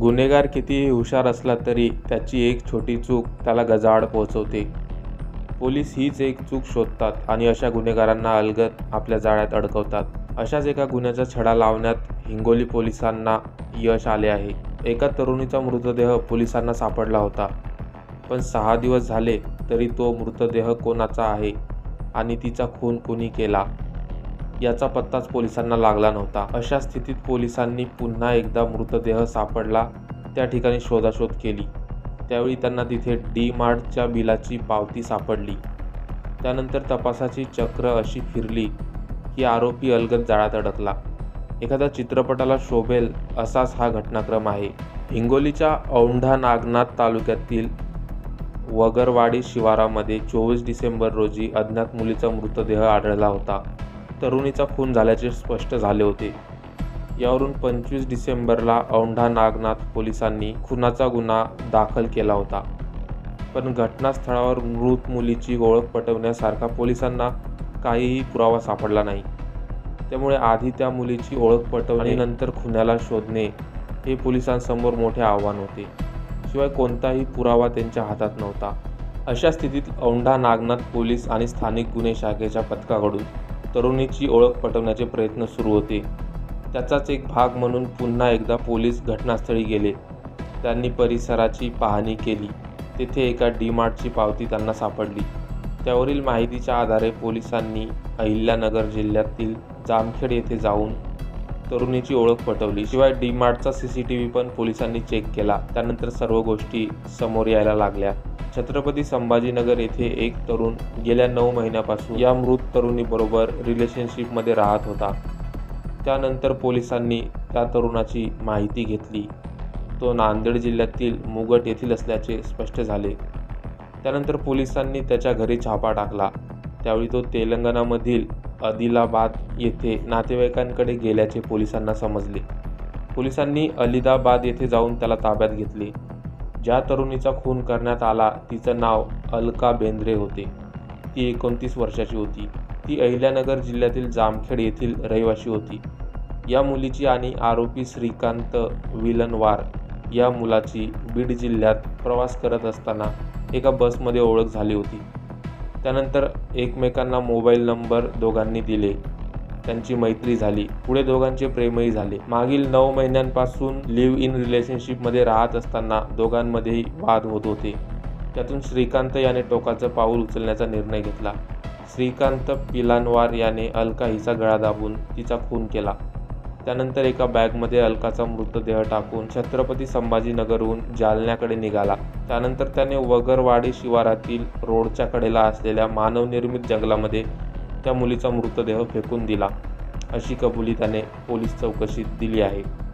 गुन्हेगार कितीही हुशार असला तरी त्याची एक छोटी चूक त्याला गजाआड पोहोचवते. पोलीस हीच एक चूक शोधतात आणि अशा गुन्हेगारांना अलगत आपल्या जाळ्यात अडकवतात. अशाच एका गुन्ह्याचा छडा लावण्यात हिंगोली पोलिसांना यश आले आहे. एका तरुणीचा मृतदेह पोलिसांना सापडला होता. पण सहा दिवस झाले तरी तो मृतदेह कोणाचा आहे? आणि तिचा खून कोणी केला? याचा पत्ताच पोलिसांना लागला नव्हता. अशा स्थितीत पोलिसांनी पुन्हा एकदा मृतदेह सापडला त्या ठिकाणी शोधाशोध केली. त्यावेळी त्यांना तिथे डी मार्टच्या बिलाची पावती सापडली. त्यानंतर तपासाची चक्र अशी फिरली की आरोपी अलगद जाळ्यात अडकला. एखाद्या चित्रपटाला शोभेल असाच हा घटनाक्रम आहे. हिंगोलीच्या औंढा नागनाथ तालुक्यातील वगरवाडी शिवारामध्ये चोवीस डिसेंबर रोजी अज्ञात मुलीचा मृतदेह आढळला होता. तरुणीचा खून झाल्याचे स्पष्ट झाले होते. यावरून पंचवीस डिसेंबरला औंढा नागनाथ पोलिसांनी खुनाचा गुन्हा दाखल केला होता. पण घटनास्थळावर मृत मुलीची ओळख पटवण्यासारखा पोलिसांना काहीही पुरावा सापडला नाही. त्यामुळे आधी त्या मुलीची ओळख पटवणे नंतर खुन्याला शोधणे हे पोलिसांसमोर मोठे आव्हान होते. शिवाय कोणताही पुरावा त्यांच्या हातात नव्हता. अशा स्थितीत औंढा नागनाथ पोलीस आणि स्थानिक गुन्हे शाखेच्या पथकाकडून तरुणीची ओळख पटवण्याचे प्रयत्न सुरू होते. त्याचाच एक भाग म्हणून पुन्हा एकदा पोलीस घटनास्थळी गेले. त्यांनी परिसराची पाहणी केली. तेथे एका डीमार्टची पावती त्यांना सापडली. त्यावरील माहितीच्या आधारे पोलिसांनी अहिल्यानगर जिल्ह्यातील जामखेड येथे जाऊन तरुणीची ओळख पटवली. शिवाय डीमार्टचा सी सी टी व्ही पण पोलिसांनी चेक केला. त्यानंतर सर्व गोष्टी समोर यायला लागल्या. छत्रपती संभाजीनगर येथे एक तरुण गेल्या नऊ महिन्यापासून या मृत तरुणीबरोबर रिलेशनशिपमध्ये राहत होता. त्यानंतर पोलिसांनी त्या तरुणाची माहिती घेतली. तो नांदेड जिल्ह्यातील मुगट येथील असल्याचे स्पष्ट झाले. त्यानंतर पोलिसांनी त्याच्या घरी छापा टाकला. त्यावेळी तो तेलंगणामधील आदिलाबाद येथे नातेवाईकांकडे गेल्याचे पोलिसांना समजले. पोलिसांनी अलिदाबाद येथे जाऊन त्याला ताब्यात घेतले. ज्या तरुणीचा खून करण्यात आला तिचं नाव अलका बेंद्रे होते. ती एकोणतीस वर्षाची होती. ती अहिल्यानगर जिल्ह्यातील जामखेड येथील रहिवाशी होती. या मुलीची आणि आरोपी श्रीकांत विलनवार या मुलाची बीड जिल्ह्यात प्रवास करत असताना एका बसमध्ये ओळख झाली होती. त्यानंतर एकमेकांना मोबाईल नंबर दोघांनी दिले. त्यांची मैत्री झाली. पुढे दोघांचे प्रेमही झाले. मागील नऊ महिन्यांपासून लिव्ह इन रिलेशनशिपमध्ये राहत असताना दोघांमध्येही वाद होत होते. त्यातून श्रीकांत याने टोकाचं पाऊल उचलण्याचा निर्णय घेतला. श्रीकांत पिलानवार याने अलका हिचा गळा दाबून तिचा खून केला. त्यानंतर एका बॅगमध्ये अलकाचा मृतदेह टाकून छत्रपती संभाजीनगरहून जालन्याकडे निघाला. त्यानंतर त्याने वगरवाडी शिवारातील रोडच्या कडेला असलेल्या मानवनिर्मित जंगलामध्ये त्या मुलीचा मृतदेह फेकून दिला. अशी कबुली त्याने पोलीस चौकशीत दिली आहे.